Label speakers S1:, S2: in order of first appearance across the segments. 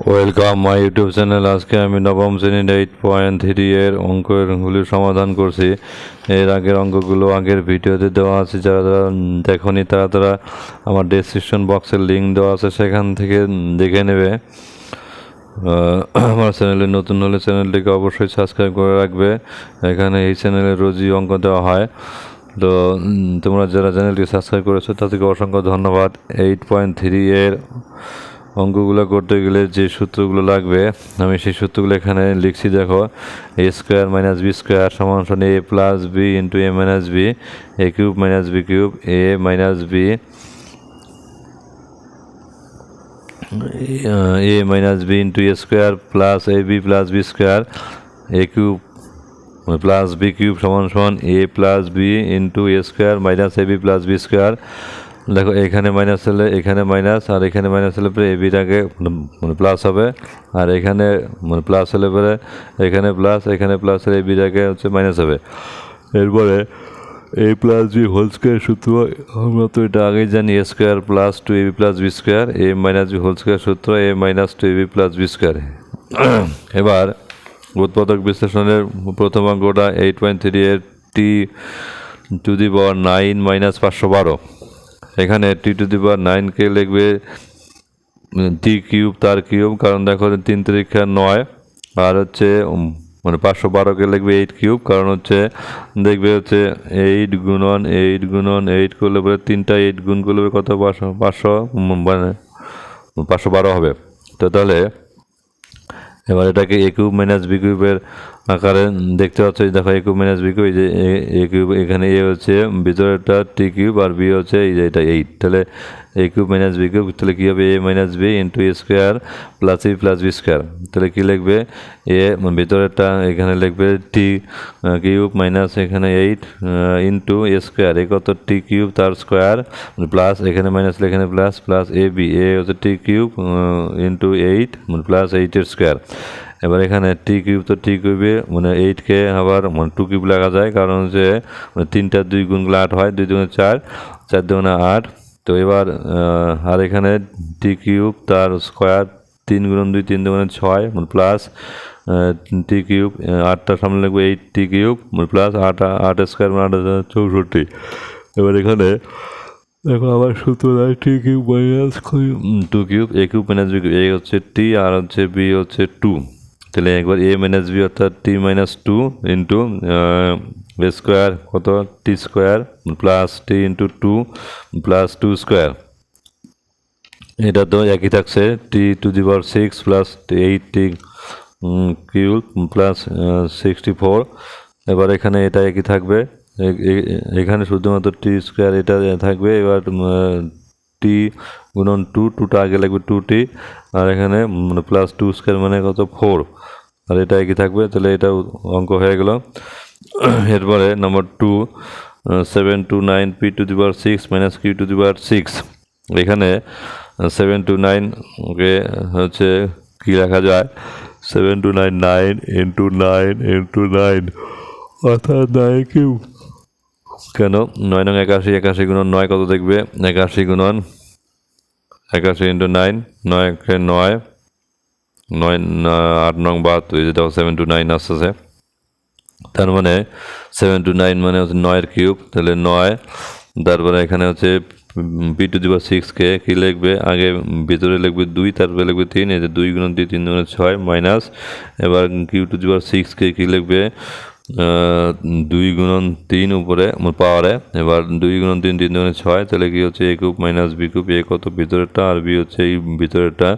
S1: Welcome my YouTube channel আজকে আমি নবম শ্রেণির এইট পয়েন্ট থ্রি এর অঙ্কগুলির সমাধান করছি। এর আগের অঙ্কগুলো আগের ভিডিওতে দেওয়া আছে। যারা যারা দেখনি, তারা তারা আমার ডেসক্রিপশন বক্সের লিঙ্ক দেওয়া আছে, সেখান থেকে দেখে নেবে। আমার চ্যানেলে নতুন হলে চ্যানেলটিকে অবশ্যই সাবস্ক্রাইব করে রাখবে। এখানে এই চ্যানেলে রোজই অঙ্ক দেওয়া হয়। তো তোমরা যারা চ্যানেলটি সাবস্ক্রাইব করেছ, তাদেরকে অসংখ্য ধন্যবাদ। এইট পয়েন্ট থ্রি এর অঙ্কগুলো করতে গেলে যে সূত্রগুলো লাগবে, আমি সেই সূত্রগুলো এখানে লিখছি, দেখো A square minus B square সমান সমান A plus B into A minus B A cube minus B cube A minus B A minus B into A square plus A B plus B square A cube plus B cube সমান সমান A plus B into A square minus A B plus B square দেখো, এখানে minus হলে এখানে minus আর এখানে minus হলে পরে এ আগে মানে প্লাস হবে। আর এখানে মানে প্লাস হলে পরে এখানে প্লাস এখানে প্লাস হলে এ বির আগে হচ্ছে মাইনাস হবে। এরপরে A plus B whole square সূত্র, আমরা তো এটা আগেই জানি A square plus two A B plus B square A minus B whole square সূত্র A minus two A B plus B square এবার উৎপাদক বিশ্লেষণের প্রথম অঙ্কটা এইট পয়েন্ট থ্রি এর T to the power nine minus পাঁচশো বারো এখানে টি টু দি পাওয়ার নাইনকে লিখবে টি কিউব তার কিউব কারণ দেখো তিন তারিখা নয়, আর হচ্ছে মানে পাঁচশো বারোকে লিখবে এইট কিউব কারণ হচ্ছে, দেখবে হচ্ছে এইট গুণন এইট গুণন এইট করলে পরে তিনটা এইট গুণ করলে পরে কত? পাঁচশো পাঁচশো মানে পাঁচশো বারো হবে। তো তাহলে, এবার এটাকে এ কিউব মাইনাস বি কিউবের আকারে দেখতে পাচ্ছ দেখো A cube minus B cube এই যে এ কিউব এখানে এ হচ্ছে, ভিতরেরটা টি কিউব আর বি হচ্ছে এই যে এটা এইট তাহলে A cube minus B cube তাহলে কী হবে? A minus B into A square plus E plus B square তাহলে কী লিখবে? এ ভিতরেরটা এখানে লিখবে টি কিউব মাইনাস এখানে eight into A square A কত টি কিউব তার স্কোয়ার প্লাস এখানে মাইনাস এখানে plus plus A B A হচ্ছে T cube into eight plus এইটের স্কোয়ার এবার এখানে টি কিউব তো টি কিউবে মানে এইটকে আবার মানে টু কিউব লাগা যায়, কারণ যে মানে তিনটা দুই গুণগুলো আট হয়, দুই দুগুণে চার চার দুগুণে আট। তো এবার আর এখানে টি কিউব তার স্কোয়ার তিন গুণ দুই, তিন দুগুণে ছয় মানে প্লাস টি কিউব আটটার সামনে লাগবে এইট টি কিউব মানে প্লাস আট আট স্কোয়ার মানে আট চৌষট্টি। এবার এখানে, দেখো আবার সূত্র T cube minus two cube A cube minus B cube A হচ্ছে টি আর হচ্ছে বি হচ্ছে টু তাহলে একবার এ মাইনাস বি অর্থাৎ T minus two into A square কত? T square plus T into two plus two square এটা তো একই থাকছে T to the power six plus eight T Q plus sixty four এবার এখানে এটা একই থাকবে এখানে শুধুমাত্র টি স্কোয়ার এটা থাকবে, এবার টি গুণন টু টুটা আগে লাগবে টু টি আর এখানে মানে প্লাস টু স্কোয়ার মানে কত? ফোর আর এটা একই থাকবে, তাহলে এটা অঙ্ক হয়ে গেল। এরপরে number two seven two nine P to the power six minus Q to the power six এখানে সেভেন টু নাইন ওকে, হচ্ছে, কী রাখা যায়? Seven two nine nine into nine into nine অর্থাৎ নাইন কিউ কেন? নয় নং একাশি একাশি গুণন নয়, কত দেখবে? একাশি গুণন একাশি ইন্টু নাইন নয় একে নয় নয় আট নং বাহাত্তর, এই যে দেখো সেভেন টু নাইন আসতেছে। তার মানে সেভেন টু নাইন মানে হচ্ছে নয়ের কিউব, তাহলে নয়, তারপরে এখানে হচ্ছে বি টু দিবা সিক্সকে কী লিখবে? আগে ভিতরে লিখবে দুই, তারপরে লিখবে তিন, এই যে দুই গুণ দুই তিন গুণ ছয় মাইনাস এবার কিউ টু দিবা সিক্সকে কী লিখবে? দুই গুণন তিন উপরে পাওয়ারে। এবার দুই গুণন তিন তিন গুণে ছয়, তাহলে কি হচ্ছে A cube minus B cube, A কত ভিতরেরটা, আর বি হচ্ছে এই ভিতরেরটা।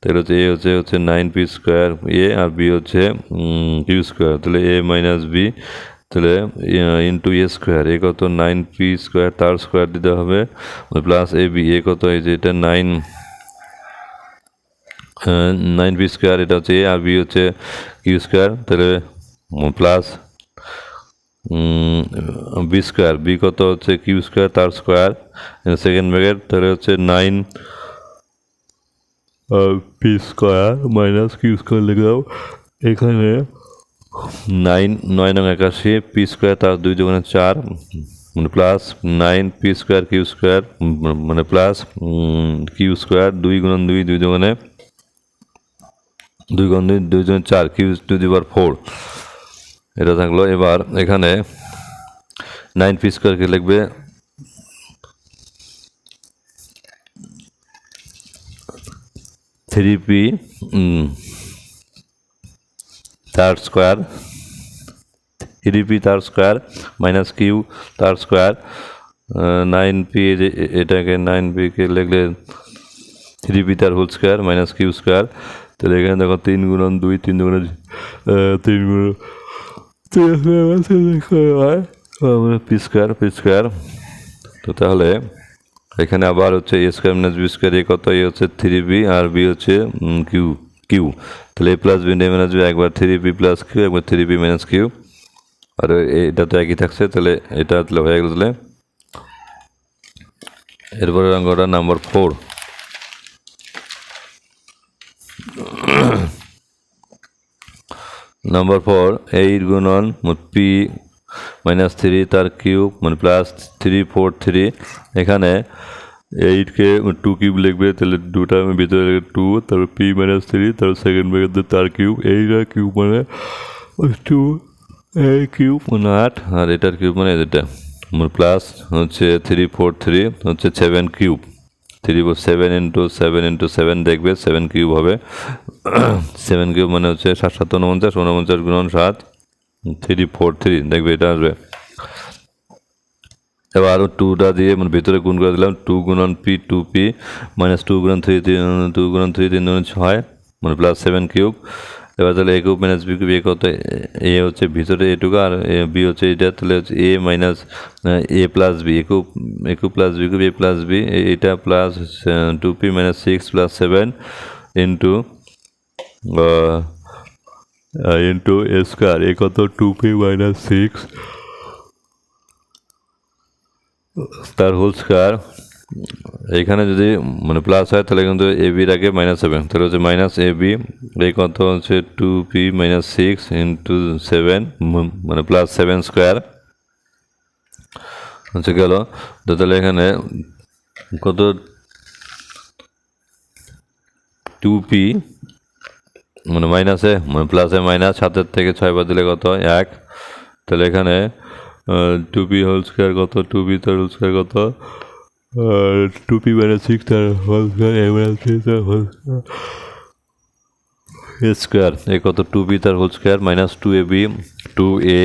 S1: তাহলে হচ্ছে এ হচ্ছে হচ্ছে নাইন পি স্কোয়ার এ, আর বি হচ্ছে কিউ স্কোয়ার। তাহলে এ মাইনাস বি, তাহলে ইন্টু এ স্কোয়ার। এ কত? নাইন পি স্কোয়ার, তার স্কোয়ার দিতে হবে। প্লাস এ বি, এ কত? যে এটা নাইন নাইন পি স্কোয়ার, এটা হচ্ছে এ, আর বি হচ্ছে কিউ স্কোয়ার। তাহলে প্লাস বি স্কোয়ার বি কত হচ্ছে কিউ স্কোয়ার তার স্কোয়ার সেকেন্ড ব্র্যাকেট তাহলে হচ্ছে nine P square minus Q square লিখে দাও। এখানে নাইন নয় নং একাশি পি স্কোয়ার তার দুই দুগুণে চার মানে plus nine P square Q square মানে প্লাস কিউ স্কোয়ার দুই গুণন দুই দুই দুগুণে, দুই গুণ দুই দুই চার Q to the power four এটা থাকল এবার এখানে নাইন পি স্কোয়ারকে লিখবে। থ্রি পি তার স্কোয়ার থ্রি পি তার স্কোয়ার মাইনাস কিউ তার স্কোয়ার নাইন পি এটাকে নাইন পিকে লিখলে থ্রি পি তার whole square minus Q square তাহলে এখানে দেখো তিন গুণন দুই, তিন গুণন তিন গুণ পি তো তাহলে, এখানে আবার হচ্ছে A square minus B square A কত? এ হচ্ছে থ্রি বি আর বি হচ্ছে কিউ কিউ তাহলে A plus B minus B একবার থ্রি বি প্লাস কিউ একবার থ্রি বি মাইনাস কিউ আর এটা তো একই থাকছে, তাহলে এটা তাহলে হয়ে গেল এরপরে অঙ্কটা number four number four eight গুণন পি মাইনাস থ্রি তার কিউব মানে প্লাস থ্রি ফোর থ্রি এখানে এইটকে টু কিউব লিখবে, তাহলে দুটা ভিতরে টু তারপর পি মাইনাস থ্রি তারপর সেকেন্ড ব্র্যাকেট তার কিউব এইট কিউব মানে টু এই কিউব মানে আট, আর এটার কিউব মানে এটা প্লাস হচ্ছে থ্রি ফোর থ্রি হচ্ছে seven cube three seven into seven into seven দেখবে সেভেন কিউব হবে। সেভেন কিউব মানে হচ্ছে সাত সাত উনপঞ্চাশ উনপঞ্চাশ গুণন সাত থ্রি ফোর থ্রি দেখবে এটা আসবে। এবার টুটা দিয়ে মানে ভিতরে গুণ করে দিলাম টু গুণন p two p minus two গুণন থ্রি টু গুণন থ্রি তিন গুণন ছয় মানে প্লাস সেভেন কিউব এবার তাহলে a cube minus b cube a কত? এ হচ্ছে ভিতরে এটুকু আর বি হচ্ছে এটা, তাহলে হচ্ছে a minus a plus b a cube a cube plus b cube a plus b এটা plus two p minus six plus seven into into a square a কত? টু পি মাইনাস সিক্স তার whole square এখানে যদি মানে plus হয়, তাহলে কিন্তু এ বির আগে মাইনাস হবে। তাহলে হচ্ছে মাইনাস এ বি এই কত? হচ্ছে two p minus six into seven মানে প্লাস সেভেন স্কোয়ার হচ্ছে গেল। তো তাহলে এখানে কত? টু পি মানে মাইনাসে মানে প্লাসে মাইনাস সাতের থেকে ছয় বাদ দিলে কত এক। তাহলে এখানে টু পি হোল স্কোয়ার কত? টু পি তার হোল স্কোয়ার কত? টু পি মাইনাস সিক্স তার whole square a minus three তার হোল স্কোয়ার এ কত? টু পি তার whole square minus two a b two a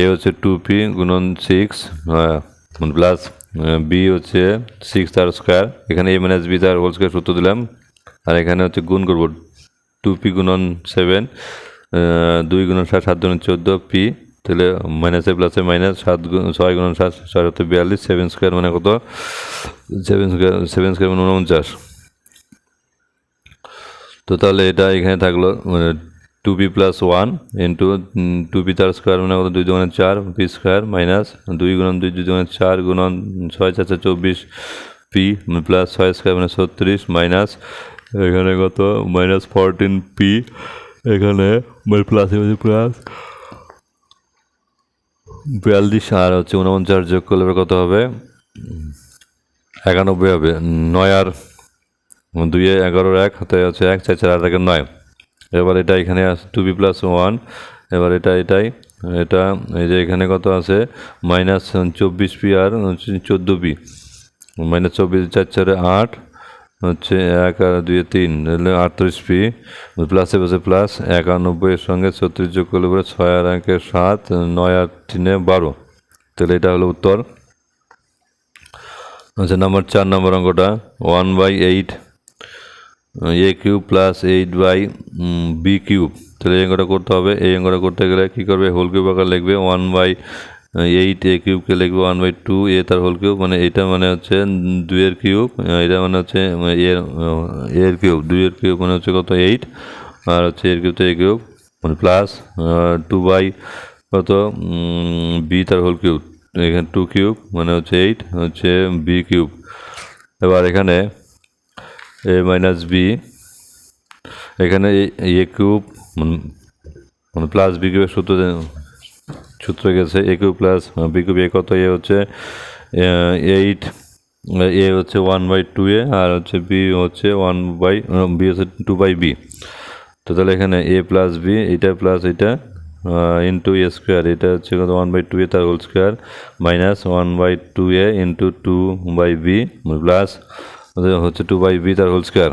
S1: a হচ্ছে টু পি গুণন six plus B হচ্ছে six তার স্কোয়ার এখানে এ মাইনাস বি তার হোল স্কোয়ার সূত্র দিলাম। আর এখানে হচ্ছে গুণ করব টু পি গুণন সেভেন দুই গুণন সাত সাত গুণন চোদ্দ পি, তাহলে মাইনাসে প্লাসে মাইনাস সাত ছয় গুণন সাত, ছয় হতে বিয়াল্লিশ সেভেন স্কোয়ার মানে কত? সেভেন স্কোয়ার সেভেন স্কোয়ার মানে উনপঞ্চাশ তো তাহলে এটা এখানে থাকল two p plus one into two p তার স্কোয়ার মানে কত? দুই দুগুণে চার পি স্কোয়ার মাইনাস দুই গুণন দুই দুই দুগুণে চার গুণন ছয় চার চার চব্বিশ পি প্লাস ছয় স্কোয়ার মানে ছত্রিশ মাইনাস এখানে কত? মাইনাস ফোরটিন পি এখানে প্লাস প্লাস বিয়াল্লিশ, আর হচ্ছে উনপঞ্চাশ যোগ করলে কত হবে? একানব্বই হবে। নয় আর দুইয়ে এগারোর এক হাতে আছে এক, চার চার, আট, একের নয়। এবার এটা এখানে টু বি প্লাস ওয়ান এবার এটা এটাই, এটা এই যে এখানে কত আছে? মাইনাস চব্বিশ পি আর চোদ্দ পি মাইনাস চব্বিশ, চার, চারে আট হচ্ছে এক আর দুই, তিন আটত্রিশ পি প্লাসে বসে প্লাস একানব্বইয়ের সঙ্গে ছত্রিশ যোগ করলে পরে ছয় আর একে সাত, নয় আর তিনে বারো। তাহলে এটা হলো উত্তর। আচ্ছা নাম্বার চার নম্বর অঙ্কটা one by eight a cube plus eight by b cube তাহলে এই অঙ্কটা করতে হবে। এই অঙ্কটা করতে গেলে কী করবে? হোল কিউব আকার লিখবে ওয়ান বাই এইট এ কিউবকে লিখব ওয়ান বাই টু এ তার হোল কিউব মানে এটা মানে হচ্ছে দুইয়ের কিউব এটা মানে হচ্ছে এর এর কিউব, দুইয়ের কিউব মানে হচ্ছে কত এইট আর হচ্ছে এর কিউব তো এ কিউব মানে প্লাস টু বাই কত বি তার হোল কিউব, এখানে টু কিউব মানে হচ্ছে এইট হচ্ছে বি কিউব। এবার এখানে এ মাইনাস বি এখানে এ কিউব মানে প্লাস বি কিউবের সূত্র সূত্র গেছে a cube plus b cube a কত? এ হচ্ছে এইট এ হচ্ছে ওয়ান বাই টু এ, আর হচ্ছে বি হচ্ছে ওয়ান বাই বি হচ্ছে টু বাই বি তো তাহলে এখানে এ প্লাস বি এটা প্লাস এটা ইন্টু এ স্কোয়ার এটা হচ্ছে কত? ওয়ান বাই টু এ তার whole square minus one by two a into two by b plus হচ্ছে টু বাই বি তার হোল স্কোয়ার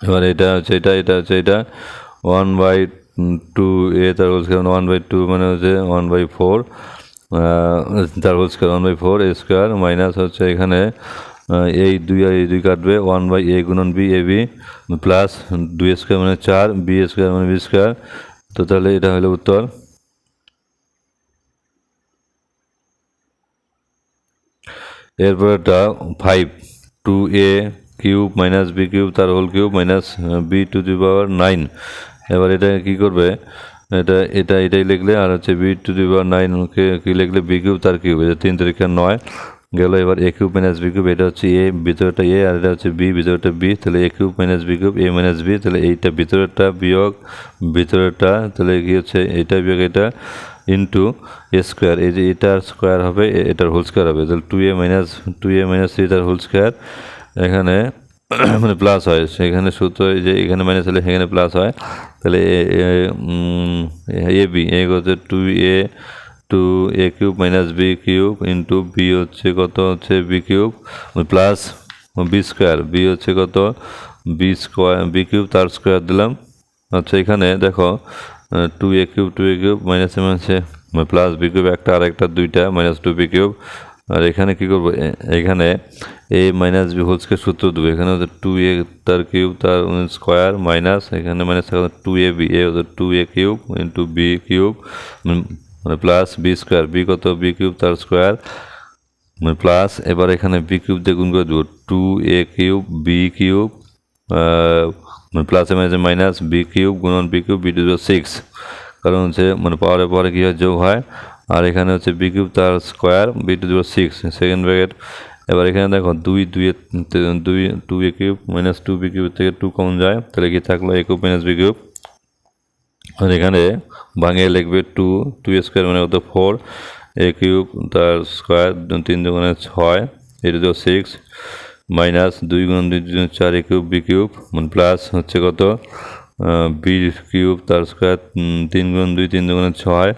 S1: এবার এটা হচ্ছে এটা এটা হচ্ছে এটা ওয়ান বাই টু এ তার whole square one by two মানে হচ্ছে ওয়ান বাই ফোর তার whole square one by four a square minus হচ্ছে এখানে এই দুই আর এই দুই কাটবে ওয়ান বাই এ গুণন বি এ বি প্লাস দুই স্কোয়ার মানে চার বি স্কোয়ার মানে বি স্কোয়ার তো তাহলে এটা হলো উত্তর। এরপর এরপরটা five two a cube minus b cube তার whole cube minus b to the power nine এবার এটা কি করবে? এটা এটা, এটাই লিখলে আর হচ্ছে বি টু দি পাওয়ার নাইনকে কি লিখলে বি কিউব তার কিউব এটা তিন তারিখের নয় গেল এবার a cube minus b cube এটা হচ্ছে এ ভিতরেটা এ আর এটা হচ্ছে বি ভিতরেটা বি তাহলে a cube minus b cube a minus b তাহলে এইটা ভিতরেরটা বিয়োগ ভিতরেরটা তাহলে কি হচ্ছে এটা বিয়োগ এটা ইন্টু এ স্কোয়ার এই যে এটার স্কোয়ার হবে এটার হোল স্কোয়ার হবে, তাহলে two a minus two a minus three তার হোল স্কোয়ার এখানে মানে প্লাস হয়। সেখানে সূত্র যে এখানে মাইনাস হলে সেখানে প্লাস হয়। তাহলে এ বি, এ হচ্ছে two a two a cube minus b cube into b হচ্ছে কত? হচ্ছে b cube plus b square b হচ্ছে কত? বি স্কোয়ার বি কিউব তার স্কোয়ার দিলাম। আচ্ছা এখানে দেখো two a cube two a cube মাইনাসে মাইনাসে প্লাস বি কিউব একটা আর একটা দুইটা মাইনাস টু বি কিউব আর এখানে কি করব? এখানে এ মাইনাস বি হোলসকে সূত্র দেবো এখানে হচ্ছে টু এ তার কিউব, তার স্কোয়ার মাইনাস এখানে minus two a b a হচ্ছে two a cube into b cube মানে প্লাস বি স্কোয়ার বি কত? বি কিউব, তার স্কোয়ার মানে প্লাস এবার এখানে বি কিউব দিয়ে গুণ করে দেবো two a cube b cube মানে প্লাসে মাইনাসে মাইনাস বি কিউব, গুণন b cube b to six কারণ হচ্ছে মানে পাওয়ারে পাওয়ারে কী হয়? যোগ হয়। আর এখানে হচ্ছে বি কিউব তার square b to six second bracket এবার এখানে দেখো দুই দুই দুই two a cube minus two b cube থেকে টু কমন যায়। তাহলে কি থাকল? A cube minus b cube আর এখানে ভাঙিয়ে লিখবে টু টু স্কোয়ার মানে কত? ফোর এ কিউব তার স্কোয়ার তিন দুগুণে ছয় এটা তো সিক্স মাইনাস দুই গুণ দুই দুই, চার এ কিউব বি কিউব মানে প্লাস হচ্ছে কত? বি কিউব তার স্কোয়ার তিন গুণ দুই, তিন দুগুণে ছয়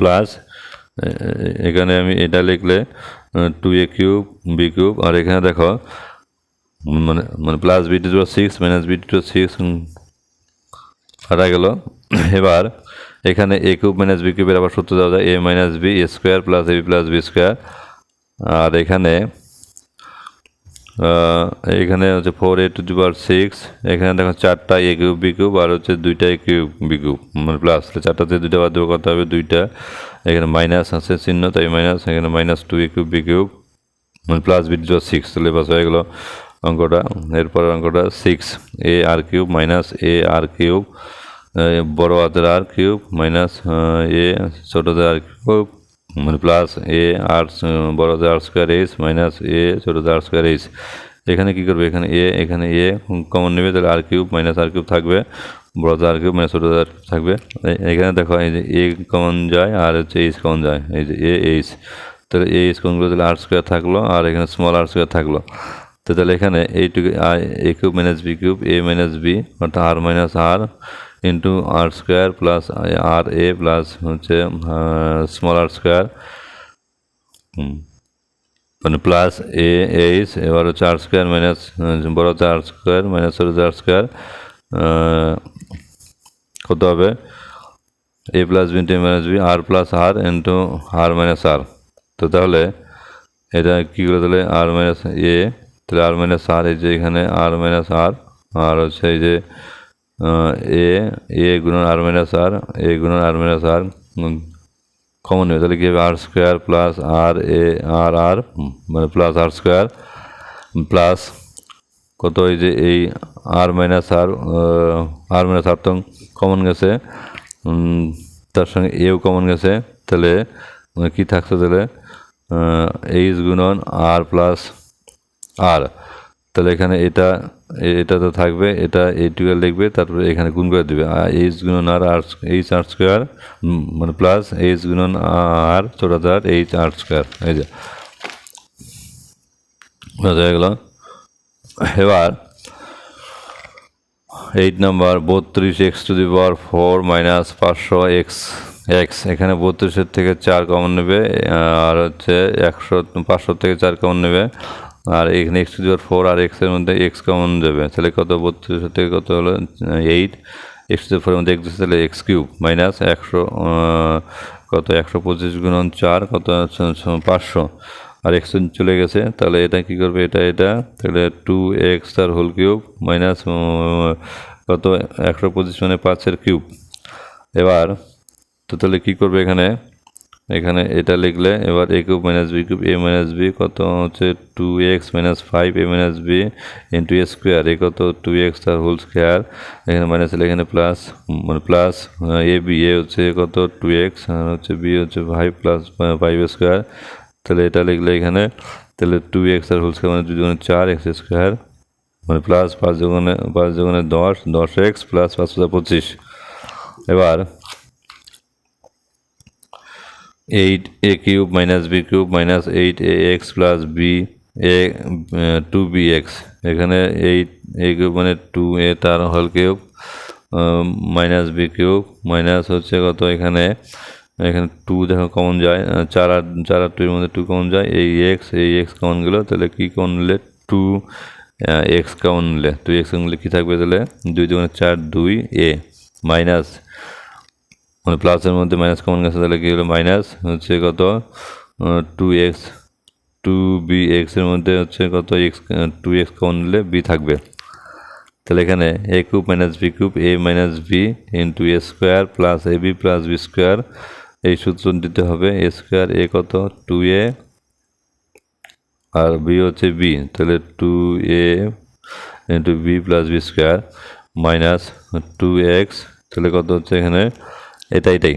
S1: প্লাস এখানে আমি এটা লিখলে two a cube b cube আর এখানে দেখো মানে মানে plus b to six minus b to six হারা গেল। এবার, এখানে এ কিউব মাইনাস বি কিউবের আবার সূত্র দেওয়া যায় a minus b square plus a b plus b square আর এখানে এখানে হচ্ছে four a to the power six এখানে দেখো চারটা এ কিউব বি কিউব আর হচ্ছে দুইটা এ কিউব বি কিউব মানে প্লাস চারটাতে দুইটা বাদ করতে হবে দুইটা? এখানে মাইনাস আছে চিহ্ন, তাই মাইনাস এখানে minus two a cube b cube মানে প্লাস বি টু সিক্স তাহলে বাস হয়ে গেলো অঙ্কটা। এরপর অঙ্কটা six a r cube minus a r cube বড় হাতের আর কিউব মাইনাস এ ছোটোদের আর কিউব মানে প্লাস এ আর বড় হাতের r square h minus a ছোটোদের আর স্কোয়ার এইচ এখানে কী করবে? এখানে এ এখানে এ কমন নেবে, তাহলে r cube minus r cube থাকবে। বড় হাতের আর কিউব মাইনাস ছোটো আর থাকবে। এখানে দেখো, এই যে এ কমন যায়, আর হচ্ছে এইচ কমন যায়। এই যে এ এইচ তাহলে এ স্কোয়ারগুলো তাহলে আর স্কোয়ার থাকল, আর এখানে স্মল আর স্কোয়ার থাকল। তো তাহলে এখানে এইটুকু a cube minus b cube a minus b অর্থাৎ r minus r into r square plus r a plus হচ্ছে স্মল আর স্কোয়ার মানে প্লাস এ এইচ এবার হচ্ছে আর স্কোয়ার মাইনাস বড় হচ্ছে আর স্কোয়ার মাইনাস ছোটো আর স্কোয়ার কত হবে? A plus b into minus b r plus r into r minus r তো তাহলে এটা কী করে তাহলে আর মাইনাস এ তাহলে আর মাইনাস আর এই যে এখানে আর মাইনাস আর আর হচ্ছে এই যে এ এ গুণন আর মাইনাস আর এ গুণন আর মাইনাস আর কমন নেবে তাহলে কী হবে আর স্কোয়ার প্লাস আর এ আর আর মানে প্লাস আর স্কোয়ার প্লাস কত এই যে এই আর মাইনাস আর আর মাইনাস আর তো কমন গেছে তার সঙ্গে এও কমন গেছে। তাহলে মানে কী থাকছে তাহলে? এইচ গুণন আর প্লাস আর তাহলে এখানে এটা এটা তো থাকবে, এটা এইটুকু লিখবে, তারপরে এখানে গুণ করে দেবে। এইচ গুণন r r h r square মানে প্লাস এইচ গুণন r r h r square এই যে। বোঝা গেল এবার এইট নাম্বার বত্রিশ x to the power four minus পাঁচশো এক্স এক্স এখানে বত্রিশের থেকে চার কমন নেবে, আর হচ্ছে একশো পাঁচশো থেকে চার কমন নেবে। আর এখানে x to the power four আর এক্সের মধ্যে এক্স কমন যাবে তাহলে কত? বত্রিশের থেকে কত হলো? এইট এক্স টু ফোরের মধ্যে এক্স তাহলে এক্স কিউব মাইনাস একশো কত? একশো পঁচিশ গুণন চার, কত? পাঁচশো। আর এক্স চলে গেছে, তাহলে এটা কি করবে? এটা এটা। তাহলে টু এক্স তার হোল কিউব মাইনাস কত? একশো পঁচিশ মানে পাঁচের কিউব এবার, তো তাহলে কী করবে এখানে? এখানে এটা লিখলে এবার a cube minus b cube a minus b কত হচ্ছে two x minus five a minus b into a square a কত টু এক্স তার হোল স্কোয়ার এখানে মাইনাস হলে এখানে প্লাস মানে প্লাস এ বি এ হচ্ছে কত টু এক্স আর হচ্ছে বি হচ্ছে ফাইভ প্লাস ফাইভ স্কোয়ার তাহলে এটা লিখলে এখানে, তাহলে টু এক্স আর হোল স্কোয়ার মানে দুগুণে চার এক্স স্কোয়ার মানে প্লাস পাঁচ দুগুণে পাঁচ দুগুণে দশ দশ এক্স প্লাস পাঁচ পঁচিশ। এবার eight a cube minus b cube minus eight a x plus b a two b x এখানে এইট এ কিউব মানে টু এ তার whole cube minus b cube minus হচ্ছে কত এখানে? এখানে টু দেখো কমন যায় চার আর চার আর টুর মধ্যে টু কমন যায় এই এক্স এই এক্স কমন গেলো, তাহলে কী কমন নিলে? টু এক্স কমন নিলে। টু এক্স কমন নিলে কী থাকবে তাহলে? দুই দুগুণে চার, দুই এ মাইনাস মানে প্লাসের মধ্যে মাইনাস কমন গেছে তাহলে কী হলো? মাইনাস হচ্ছে কত? টু এক্স টু বি এক্সের মধ্যে হচ্ছে কত? এক্স টু এক্স কমন নিলে বি থাকবে। তাহলে এখানে a cube minus b cube a minus b into a square plus a b plus b square এই সূত্র দিতে হবে। এ স্কোয়ার এ কত? টু এ আর বি হচ্ছে বি তাহলে two a into b plus b square minus two x তাহলে কত হচ্ছে এখানে? এটা এটাই।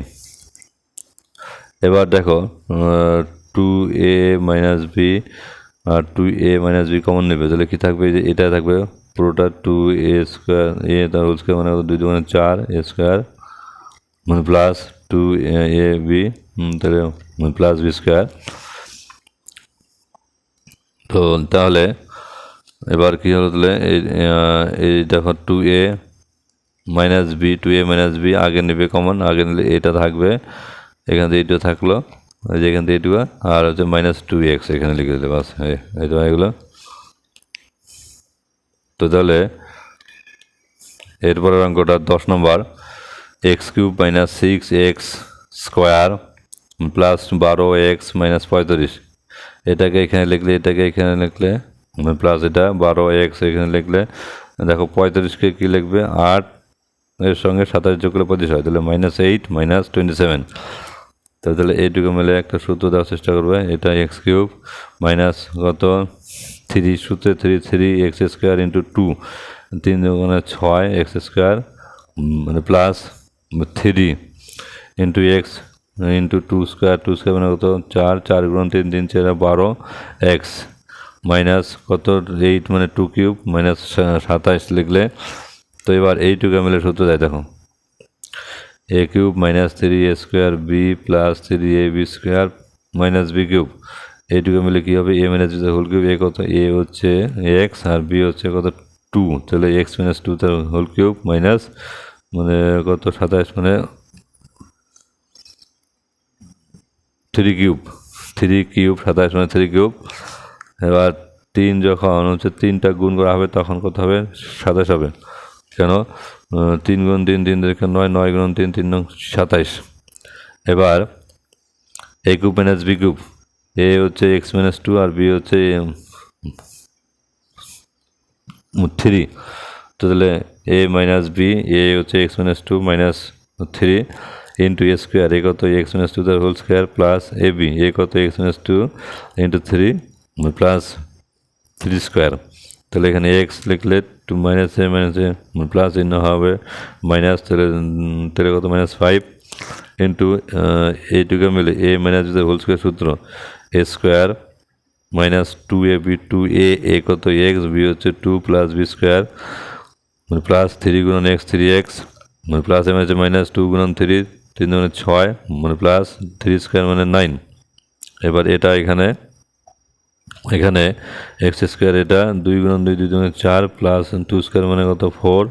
S1: এবার দেখো two A minus b R two a minus b common নেবে। তাহলে কী থাকবে? যে এটা থাকবে, পুরোটা টু এ স্কোয়ার এ তার হোল স্কোয়ার মানে? দুই দুগুণে চার এ স্কোয়ার মানে প্লাস টু এ বি তাহলে প্লাস বি স্কোয়ার তো তাহলে, এবার কী হলো তাহলে? এই দেখো two a minus b, two a minus b, আগে নেবে কমন, আগে নিলে এটা থাকবে। এখান থেকে এইটা থাকল, এই যে এখান থেকে এইটুকু, আর হচ্ছে মাইনাস টু এক্স এখানে লিখে দিলে, বাস তো এগুলো তো তাহলে, এরপরের অঙ্কটা দশ নম্বর, x cube minus six x square plus বারো এক্স মাইনাস পঁয়ত্রিশ এটাকে এখানে লিখলে, এটাকে এখানে লিখলে প্লাস এটা, বারো এক্স এখানে লিখলে, দেখো পঁয়ত্রিশকে কী লিখবে? আট এর সঙ্গে সাতাশ যোগ করলে পঁচিশ হয়, তাহলে minus eight minus twenty seven তাহলে এইটুকু মিলে একটা সূত্র দেওয়ার চেষ্টা করবে, এটা এক্স কিউব মাইনাস কত? থ্রি সূত্রে three three X square into two তিন দুগুণে ছয় এক্স স্কোয়ার মানে plus three into X into two square two square মানে কত? চার চার গুণ তিন তিন, চার, বারো এক্স মাইনাস কত? এইট মানে টু কিউব মাইনাস সাতাশ লিখলে তো এবার এইটুকু মিলে সূত্র দেয়, দেখো। A cube minus three A square B plus three A B square minus B cube এইটুকু মিলে কী হবে? A minus B whole cube A কত? এ হচ্ছে এক্স আর বি হচ্ছে কত? টু তাহলে এক্স মাইনাস টু তার হোল কিউব মাইনাস মানে কত? সাতাশ মানে থ্রি কিউব থ্রি কিউব সাতাশ মানে থ্রি কিউব এবার তিন যখন হচ্ছে তিনটা গুণ করা হবে, তখন কত হবে? সাতাশ হবে। কেন? তিন গুণ তিন তিন দেখে নয় নয় গুণ তিন তিন নং সাতাইশ। এবার A cube minus B cube A হচ্ছে এক্স মাইনাস টু আর বি হচ্ছে থ্রি তো তাহলে এ মাইনাস বি এ হচ্ছে X minus two minus three into A square A কত? এক্স মাইনাস টু তার whole square plus A B A কত? X minus two into three plus three square তাহলে এখানে x লিখলে two minus A minus A plus চিহ্ন হবে minus তাহলে তাহলে কত? মাইনাস ফাইভ ইন্টু এইটুকু মিলে এ মাইনাস যদি হোল স্কোয়ার সূত্র A square minus two A B two A A কত? এক্স বি হচ্ছে টু প্লাস বি স্কোয়ার মানে প্লাস থ্রি গুণন এক্স থ্রি এক্স মানে প্লাস এম হচ্ছে মাইনাস টু গুণন থ্রি তিন গুণে ছয় মানে প্লাস থ্রি স্কোয়ার মানে নাইন এবার এটা এখানে এখানে এক্স স্কোয়ার এটা দুই গুণন দুই দুই দুগুণে চার প্লাস টু স্কোয়ার মানে কত? ফোর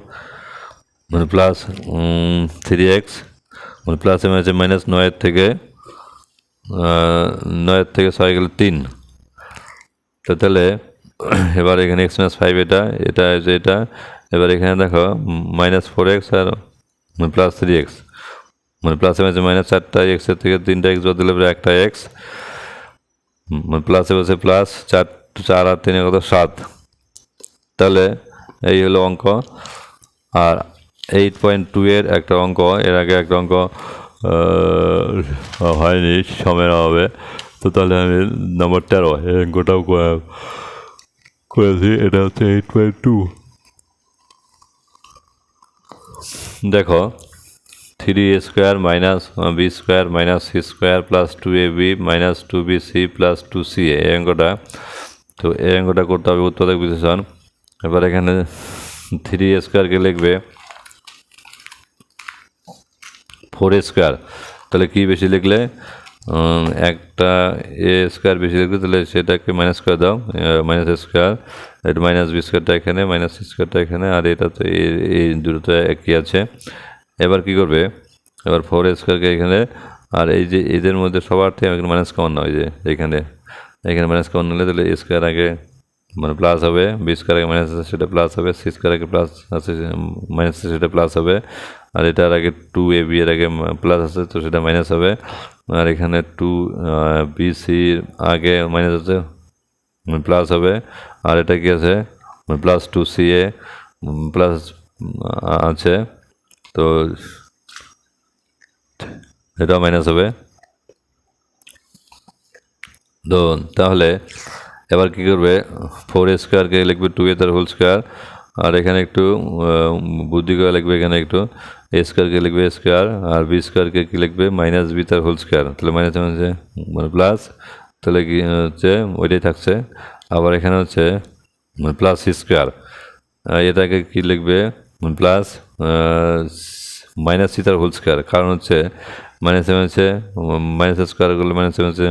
S1: মানে প্লাস থ্রি এক্স মানে প্লাস এম আছে মাইনাস নয়ের থেকে নয়ের থেকে ছয় গেলে তিন। তো তাহলে, এবার এখানে এক্স মাইনাস ফাইভ এটা এটা আছে এটা, এবার এখানে দেখো মাইনাস ফোর এক্স আর মানে প্লাস থ্রি এক্স মানে প্লাস এম আছে মাইনাস চারটা এক্সের থেকে তিনটা এক্স বদলে এবার একটা এক্স প্লাসে বসে প্লাস চার চার আর তিনে কত সাত। তাহলে এই হলো অঙ্ক। আর এইট পয়েন্ট টু এর একটা অঙ্ক, এর আগে একটা অঙ্ক হয়নি, সময়ের হবে তো তাহলে আমি নম্বর তেরো, এই অঙ্কটাও করেছি, এটা হচ্ছে এইট পয়েন্ট টু দেখো three A square minus B square minus C square plus two A B minus two B C plus two C এই অঙ্কটা, তো এই অঙ্কটা করতে হবে উৎপাদক বিশ্লেষণ। এবার এখানে থ্রি এ স্কোয়ারকে লিখবে ফোর এ স্কোয়ার তাহলে কী বেশি লিখলে? একটা এ স্কোয়ার বেশি লিখলে, তাহলে সেটাকে মাইনাস করে দাও। মাইনাস স্কোয়ার এটা মাইনাস বি স্কোয়ারটা এখানে মাইনাস স্কোয়ারটা এখানে, আর এটা তো এই- তো একই আছে। এবার কি করবে? এবার ফোর স্কোয়ারকে এখানে, আর এই যে এদের মধ্যে সবার থেকে এখানে মাইনাস কমন না ওই যে এখানে। এখানে মাইনাস কমন নিলে তাহলে স্কোয়ার আগে মানে প্লাস হবে বি স্কোয়ার আগে মাইনাস আছে, সেটা প্লাস হবে সি স্কোয়ার আগে প্লাস আছে মাইনাস আছে, সেটা প্লাস হবে। আর এটার আগে টু এ বি এর আগে প্লাস আছে, তো সেটা মাইনাস হবে। আর এখানে টু বি সির আগে মাইনাস আছে প্লাস হবে। আর এটা কি আছে? Plus two C A plus আছে। তো এটাও মাইনাস হবে। তো তাহলে এবার কি করবে? ফোর স্কোয়ারকে লিখবে টু এ তার হোল স্কোয়ার আর এখানে একটু বুদ্ধি করে লিখবে এখানে একটু। এ স্কোয়ারকে লিখবে স্কোয়ার আর বি স্কোয়ারকে কী লিখবে? মাইনাস বি তার হোল স্কোয়ার তাহলে মাইনাস হচ্ছে মানে প্লাস তাহলে কি হচ্ছে? ওইটাই থাকছে। আবার এখানে হচ্ছে প্লাস সি স্কোয়ার এটাকে কী লিখবে? প্লাস মাইনাস তার হোল স্কোয়ার কারণ হচ্ছে মাইনাস সেভেন হচ্ছে মাইনাস স্কোয়ার করলে মাইনাস সেভেন হচ্ছে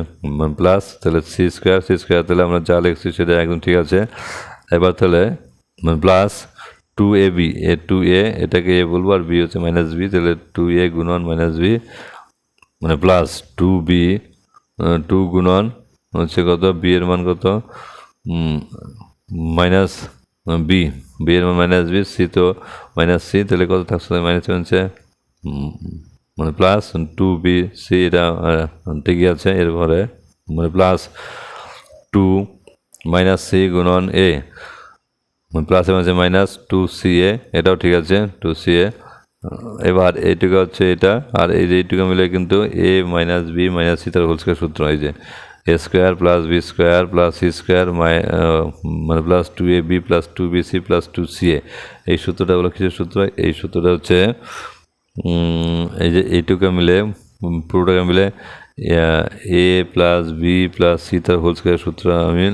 S1: প্লাস তাহলে সি স্কোয়ার সি স্কোয়ার তাহলে আমরা যা লিখছি সেটা একদম ঠিক আছে। এবার তাহলে plus two A B A two A এটাকে এ বলব আর বি হচ্ছে মাইনাস বি তাহলে টু এ গুণন মাইনাস বি মানে প্লাস টু বি টু গুণন হচ্ছে কত? বি এর মান কত? মাইনাস বি বি এর মান মাইনাস বি সি তো মাইনাস সি তাহলে কত থাকছে? মাইনাস হচ্ছে মানে প্লাস টু বি সি এটা ঠিকই আছে, এরপরে মানে প্লাস টু মাইনাস সি গুণন এ প্লাস প্লাসে মাঝে মাইনাস টু সি এ এটাও ঠিক আছে টু সি এ এবার এইটুকু হচ্ছে এটা, আর এই যে এইটুকু মিলে কিন্তু A minus B minus C তার হোল স্কোয়ার সূত্র যে A square plus B square plus C square মানে plus two A B plus two B C plus two C A এই সূত্রটা হলো কিসের সূত্র? এই সূত্রটা হচ্ছে এই যে এইটুকু মিলে পুরোটাকে মিলে A plus B plus C তার হোল স্কোয়ার সূত্র আমি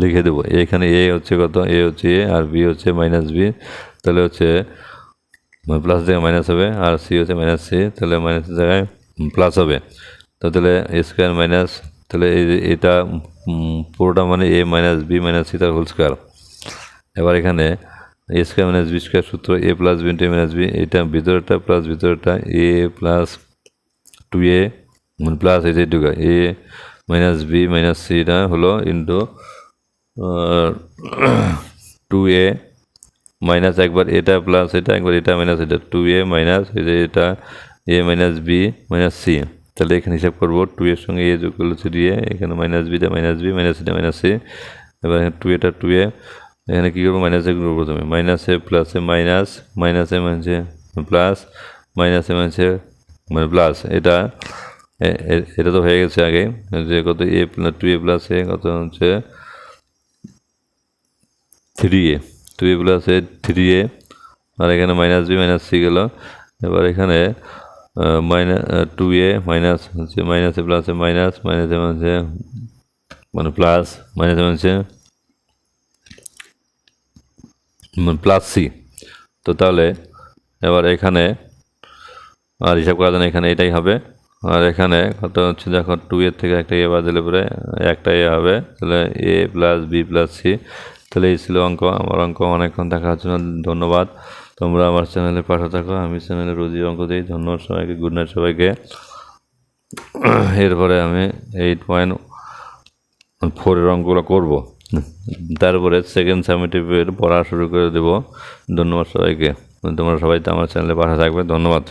S1: লিখে দেবো। এখানে এ হচ্ছে কত? এ হচ্ছে এ আর বি হচ্ছে মাইনাস বি তাহলে হচ্ছে প্লাস জায়গায় মাইনাস হবে, আর সি হচ্ছে মাইনাস সি তাহলে মাইনাসের জায়গায় প্লাস হবে। তো তাহলে স্কোয়ার মাইনাস তাহলে এটা পুরোটা মানে A minus B minus C তার হোল স্কোয়ার এবার এখানে A square minus B square সূত্র A plus B into minus B এটা ভিতরেরটা plus ভিতরেরটা A plus two A plus এই যেটুকু এ মাইনাস বি মাইনাস সিটা হলো ইন্টু টু এ মাইনাস একবার এটা প্লাস এটা, একবার এটা মাইনাস এটা। টু এ মাইনাস এটা A minus B minus C তাহলে এখানে হিসাব করব টু এর সঙ্গে এ যোগ করলে থ্রি এ এখানে মাইনাস বিটা মাইনাস বি মাইনাস এটা মাইনাস সি এবার টু এটা টু এ, এখানে কী করব? মাইনাসে করব প্রথমে। Minus A plus A minus মাইনাসে মানছে প্লাস মাইনাস এ মানছে মানে প্লাস এটা, এ- এ- এটা তো হয়ে গেছে আগে। যে কত এ টু এ প্লাস এ কত হচ্ছে three A two A plus A three A আর এখানে মাইনাস বি মাইনাস সি গেল। এবার এখানে মাইনাস টু এ মাইনাস হচ্ছে মাইনাসে প্লাসে মাইনাস মাইনাসে হচ্ছে মানে প্লাস মাইনাসে হচ্ছে প্লাস সি তো তাহলে এবার এখানে, আর হিসাব করা যায় এখানে এটাই হবে। আর এখানে কত হচ্ছে, দেখো টু এর থেকে একটা এ বাদ দিলে পরে একটা এ হবে। তাহলে A plus B plus C তাহলে এই ছিল অঙ্ক। আমার অঙ্ক অনেকক্ষণ দেখার জন্য ধন্যবাদ। তোমরা আমার চ্যানেলে পাঠা থাকো, আমি চ্যানেলে রোজি অঙ্ক দিই। ধন্যবাদ সবাইকে, গুড নাইট সবাইকে। এরপরে আমি এইট পয়েন্ট ফোরের অঙ্কগুলো করব। তারপরে সেকেন্ড সামিটিভের পড়া শুরু করে দেবো। ধন্যবাদ সবাইকে। তোমরা সবাই তো আমার চ্যানেলে পাঠা থাকবে। ধন্যবাদ।